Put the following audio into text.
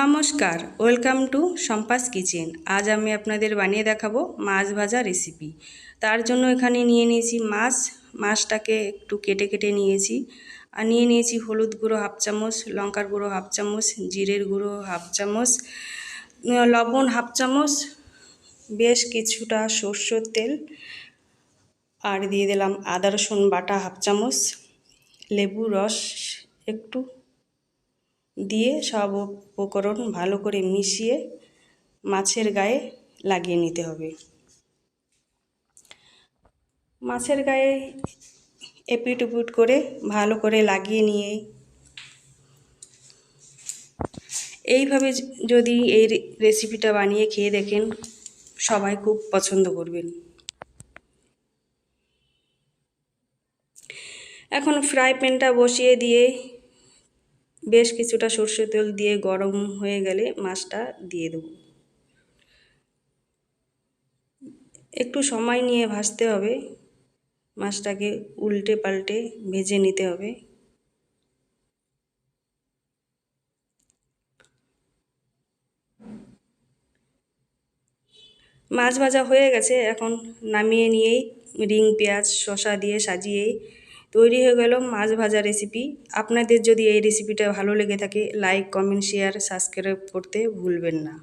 নমস্কার, welcome to সম্পাস kitchen. আজ আমি আপনাদের বানিয়ে দেখাবো মাছ ভাজা রেসিপি। তার জন্য এখানে নিয়ে নিয়েছি মাছ। মাছটাকে একটু কেটে কেটে নিয়েছি। আর নিয়ে নিয়েছি হলুদ গুঁড়ো হাফ চামচ, লঙ্কার গুঁড়ো হাফ চামচ, জিরের গুঁড়ো হাফ চামচ, লবণ হাফ চামচ, বেশ কিছুটা সর্ষের তেল, আর দিয়ে দিলাম আদা রসুন বাটা হাফ চামচ, লেবু রস একটু দিয়ে সব উপকরণ ভালো করে মিশিয়ে মাছের গায়ে লাগিয়ে নিতে হবে। মাছের গায়ে এপিট উপিট করে ভালো করে লাগিয়ে নিয়ে এইভাবে যদি এই রেসিপিটা বানিয়ে খেয়ে দেখেন, সবাই খুব পছন্দ করবেন। এখন ফ্রাই প্যানটা বসিয়ে দিয়ে বেশ কিছুটা সর্ষে তেল দিয়ে গরম হয়ে গেলে মাছটা দিয়ে দেব। একটু সময় নিয়ে ভাজতে হবে। মাছটাকে উল্টে পাল্টে ভেজে নিতে হবে। মাছ ভাজা হয়ে গেছে। এখন নামিয়ে নিয়েই রিং, পেঁয়াজ শশা দিয়ে সাজিয়েই তৈরি হয়ে গেল মাছ ভাজা রেসিপি আপনাদের যদি এই রেসিপিটা ভালো লেগে থাকে লাইক কমেন্ট শেয়ার সাবস্ক্রাইব করতে ভুলবেন না।